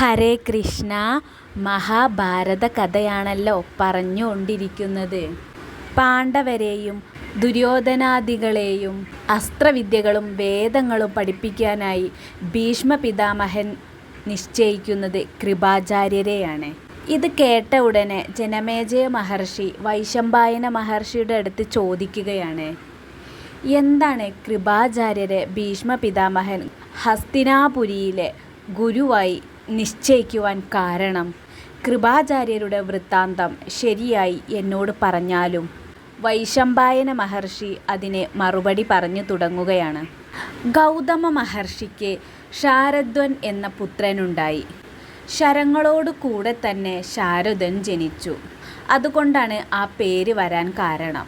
ഹരേ കൃഷ്ണ മഹാഭാരത കഥയാണല്ലോ പറഞ്ഞുകൊണ്ടിരിക്കുന്നത്. പാണ്ഡവരെയും ദുര്യോധനാദികളെയും അസ്ത്രവിദ്യകളും വേദങ്ങളും പഠിപ്പിക്കാനായി ഭീഷ്മ പിതാമഹൻ നിശ്ചയിക്കുന്നത് കൃപാചാര്യരെയാണ്. ഇത് കേട്ട ഉടനെ ജനമേജയ മഹർഷി വൈശമ്പായന മഹർഷിയുടെ അടുത്ത് ചോദിക്കുകയാണ് എന്താണ് കൃപാചാര്യരെ ഭീഷ്മ പിതാമഹൻ ഹസ്തിനാപുരിയിലെ ഗുരുവായി നിശ്ചയിക്കുവാൻ കാരണം. കൃപാചാര്യരുടെ വൃത്താന്തം ശരിയായി എന്നോട് പറഞ്ഞാലും വൈശമ്പായന മഹർഷി അതിനെ മറുപടി പറഞ്ഞു തുടങ്ങുകയാണ്. ഗൗതമ മഹർഷിക്ക് ശാരദ്വൻ എന്ന പുത്രനുണ്ടായി. ശരങ്ങളോട് കൂടെ തന്നെ ശാരദൻ ജനിച്ചു. അതുകൊണ്ടാണ് ആ പേര് വരാൻ കാരണം.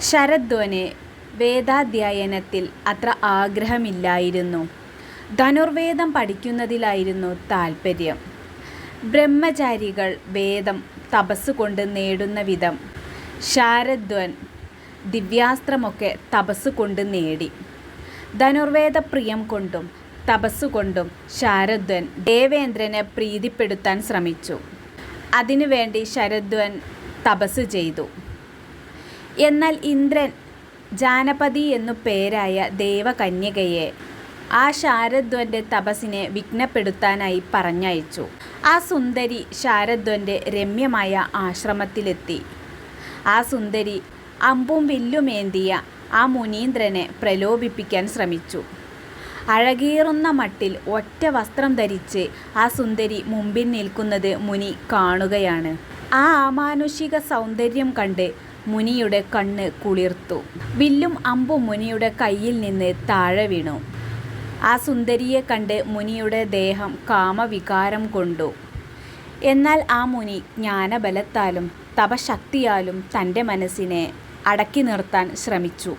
ശരദ്വന് വേദാധ്യയനത്തിൽ അത്ര ആഗ്രഹമില്ലായിരുന്നു. ധനുർവേദം പഠിക്കുന്നതിലായിരുന്നു താൽപ്പര്യം ബ്രഹ്മചാരികൾ വേദം തപസ് കൊണ്ട് നേടുന്ന വിധം. ശാരദ്വൻ ദിവ്യാസ്ത്രമൊക്കെ തപസ് കൊണ്ട് നേടി. ധനുർവേദ പ്രിയം കൊണ്ടും തപസ് കൊണ്ടും ശാരദ്വൻ ദേവേന്ദ്രനെ പ്രീതിപ്പെടുത്താൻ ശ്രമിച്ചു. അതിനുവേണ്ടി ശരദ്വൻ തപസ് ചെയ്തു. എന്നാൽ ഇന്ദ്രൻ ജാനപതി എന്നു പേരായ ദേവകന്യകയെ ആ ശാരദ്വന്റെ തപസ്സിനെ വിഘ്നപ്പെടുത്താനായി പറഞ്ഞയച്ചു. ആ സുന്ദരി ശാരദ്വന്റെ രമ്യമായ ആശ്രമത്തിലെത്തി. ആ സുന്ദരി അമ്പും വില്ലുമേന്തിയ ആ മുനീന്ദ്രനെ പ്രലോഭിപ്പിക്കാൻ ശ്രമിച്ചു. അഴകീറുന്ന മട്ടിൽ ഒറ്റ വസ്ത്രം ധരിച്ച് ആ സുന്ദരി മുമ്പിൽ നിൽക്കുന്നത് മുനി കാണുകയാണ്. ആ ആമാനുഷിക സൗന്ദര്യം കണ്ട് മുനിയുടെ കണ്ണ് കുളിർത്തു. വില്ലും അമ്പും മുനിയുടെ കയ്യിൽ നിന്ന് താഴെ വീണു. ആ സുന്ദരിയെ കണ്ട് മുനിയുടെ ദേഹം കാമവികാരം കൊണ്ടു. എന്നാൽ ആ മുനി ജ്ഞാനബലത്താലും തപശക്തിയാലും തന്റെ മനസ്സിനെ അടക്കി നിർത്താൻ ശ്രമിച്ചു.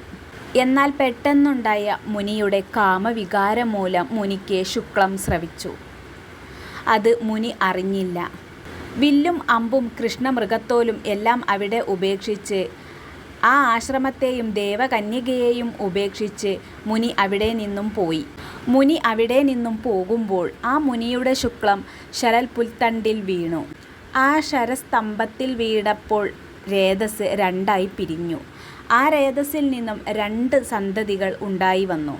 എന്നാൽ പെട്ടെന്നുണ്ടായ മുനിയുടെ കാമവികാരം മൂലം മുനിക്ക് ശുക്ലം ശ്രവിച്ചു അത് മുനി അറിഞ്ഞില്ല. വില്ലും അമ്പും കൃഷ്ണമൃഗത്തോലും എല്ലാം അവിടെ ഉപേക്ഷിച്ച് ആ ആശ്രമത്തെയും ദേവകന്യകയെയും ഉപേക്ഷിച്ച് മുനി അവിടെ നിന്നും പോയി. മുനി അവിടെ നിന്നും പോകുമ്പോൾ ആ മുനിയുടെ ശുക്ലം ശരൽ പുൽത്തണ്ടിൽ വീണു. ആ ശരസ്തംഭത്തിൽ വീണപ്പോൾ രേതസ് രണ്ടായി പിരിഞ്ഞു. ആ രേതസിൽ നിന്നും രണ്ട് സന്തതികൾ ഉണ്ടായി വന്നു.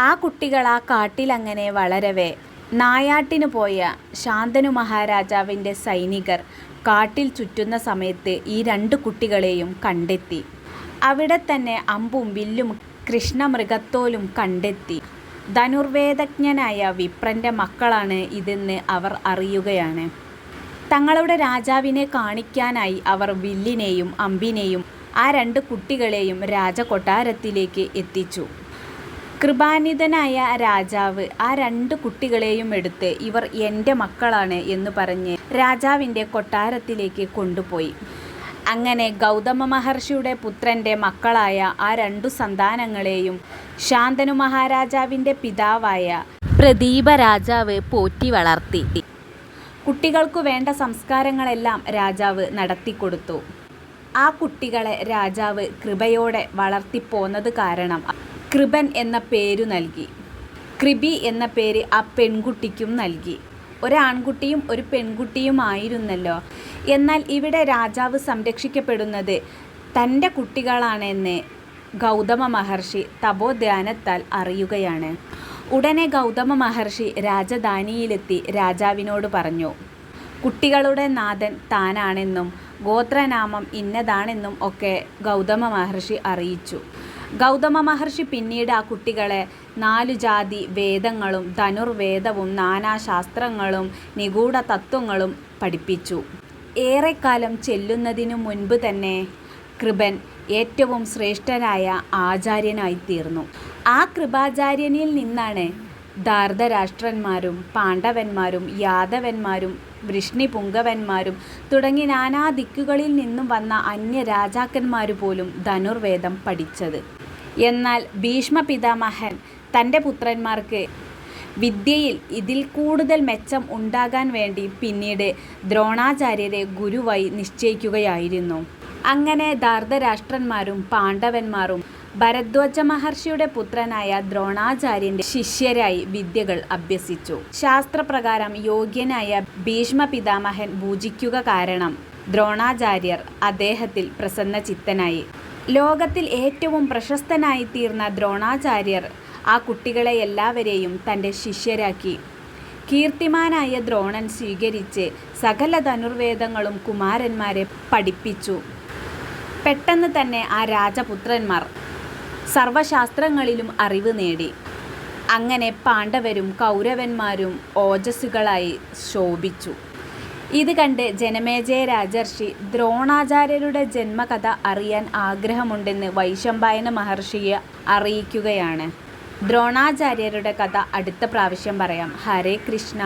ആ കുട്ടികൾ ആ കാട്ടിലങ്ങനെ വളരവേ. നായാട്ടിനു പോയ ശാന്തനു മഹാരാജാവിന്റെ സൈനികർ കാട്ടിൽ ചുറ്റുന്ന സമയത്ത് ഈ രണ്ട് കുട്ടികളെയും കണ്ടെത്തി. അവിടെ തന്നെ അമ്പും വില്ലും കൃഷ്ണമൃഗത്തോലും കണ്ടെത്തി. ധനുർവേദജ്ഞനായ വിപ്രന്റെ മക്കളാണ് ഇതെന്ന് അവർ അറിയുകയാണ്. തങ്ങളുടെ രാജാവിനെ കാണിക്കാനായി അവർ വില്ലിനെയും അമ്പിനെയും ആ രണ്ട് കുട്ടികളെയും രാജകൊട്ടാരത്തിലേക്ക് എത്തിച്ചു. കൃപാനിതനായ രാജാവ് ആ രണ്ട് കുട്ടികളെയും എടുത്ത് ഇവർ എന്റെ മക്കളാണ് എന്ന് പറഞ്ഞ് രാജാവിന്റെ കൊട്ടാരത്തിലേക്ക് കൊണ്ടുപോയി. അങ്ങനെ ഗൗതമ മഹർഷിയുടെ പുത്രന്റെ മക്കളായ ആ രണ്ടു സന്താനങ്ങളെയും ശാന്തനു മഹാരാജാവിന്റെ പിതാവായ പ്രദീപ രാജാവ് പോറ്റി വളർത്തി. കുട്ടികൾക്കു വേണ്ട സംസ്കാരങ്ങളെല്ലാം രാജാവ് നടത്തിക്കൊടുത്തു. ആ കുട്ടികളെ രാജാവ് കൃപയോടെ വളർത്തിപ്പോന്നത് കാരണം കൃപൻ എന്ന പേരു നൽകി. കൃപി എന്ന പേര് ആ പെൺകുട്ടിക്കും നൽകി. ഒരാൺകുട്ടിയും ഒരു പെൺകുട്ടിയുമായിരുന്നല്ലോ. എന്നാൽ ഇവിടെ രാജാവ് സംരക്ഷിക്കപ്പെടുന്നത് തന്റെ കുട്ടികളാണെന്ന് ഗൗതമ മഹർഷി തപോധ്യാനത്താൽ അറിയുകയാണ്. ഉടനെ ഗൗതമ മഹർഷി രാജധാനിയിലെത്തി രാജാവിനോട് പറഞ്ഞു കുട്ടികളുടെ നാഥൻ താനാണെന്നും ഗോത്രനാമം ഇന്നതാണെന്നും ഒക്കെ ഗൗതമ മഹർഷി അറിയിച്ചു. ഗൗതമ മഹർഷി പിന്നീട് ആ കുട്ടികളെ നാലു ജാതി വേദങ്ങളും ധനുർവേദവും നാനാശാസ്ത്രങ്ങളും നിഗൂഢ തത്വങ്ങളും പഠിപ്പിച്ചു. ഏറെക്കാലം ചെല്ലുന്നതിനു മുൻപ് തന്നെ കൃപൻ ഏറ്റവും ശ്രേഷ്ഠനായ ആചാര്യനായിത്തീർന്നു. ആ കൃപാചാര്യനിൽ നിന്നാണ് ധാർതരാഷ്ട്രന്മാരും പാണ്ഡവന്മാരും യാദവന്മാരും വൃഷ്ണിപുങ്കവന്മാരും തുടങ്ങി നാനാ ദിക്കുകളിൽ നിന്നും വന്ന അന്യ പോലും ധനുർവേദം പഠിച്ചത്. എന്നാൽ ഭീഷ്മ പിതാമഹൻ തന്റെ പുത്രന്മാർക്ക് വിദ്യയിൽ ഇതിൽ കൂടുതൽ മെച്ചം ഉണ്ടാകാൻ വേണ്ടി പിന്നീട് ദ്രോണാചാര്യരെ ഗുരുവായി നിശ്ചയിക്കുകയായിരുന്നു അങ്ങനെ ദാർദ്ധരാഷ്ട്രന്മാരും പാണ്ഡവന്മാരും ഭരദ്വാജ മഹർഷിയുടെ പുത്രനായ ദ്രോണാചാര്യന്റെ ശിഷ്യരായി വിദ്യകൾ അഭ്യസിച്ചു. ശാസ്ത്രപ്രകാരം യോഗ്യനായ ഭീഷ്മ പിതാമഹൻ പൂജിക്കുക കാരണം ദ്രോണാചാര്യർ അദ്ദേഹത്തിൽ പ്രസന്നചിത്തനായി. ലോകത്തിൽ ഏറ്റവും പ്രശസ്തനായിത്തീർന്ന ദ്രോണാചാര്യർ ആ കുട്ടികളെ എല്ലാവരെയും തന്റെ ശിഷ്യരാക്കി. കീർത്തിമാനായ ദ്രോണൻ സ്വീകരിച്ച് സകല ധനുർവേദങ്ങളും കുമാരന്മാരെ പഠിപ്പിച്ചു. പെട്ടെന്ന് തന്നെ ആ രാജപുത്രന്മാർ സർവശാസ്ത്രങ്ങളിലും അറിവ് നേടി. അങ്ങനെ പാണ്ഡവരും കൗരവന്മാരും ഓജസ്സുകളായി ശോഭിച്ചു. ഇത് കണ്ട് ജനമേജയ രാജർഷി ദ്രോണാചാര്യരുടെ ജന്മകഥ അറിയാൻ ആഗ്രഹമുണ്ടെന്ന് വൈശമ്പായന മഹർഷിയെ അറിയിക്കുകയാണ്. ദ്രോണാചാര്യരുടെ കഥ അടുത്ത പ്രാവശ്യം പറയാം. ഹരേ കൃഷ്ണ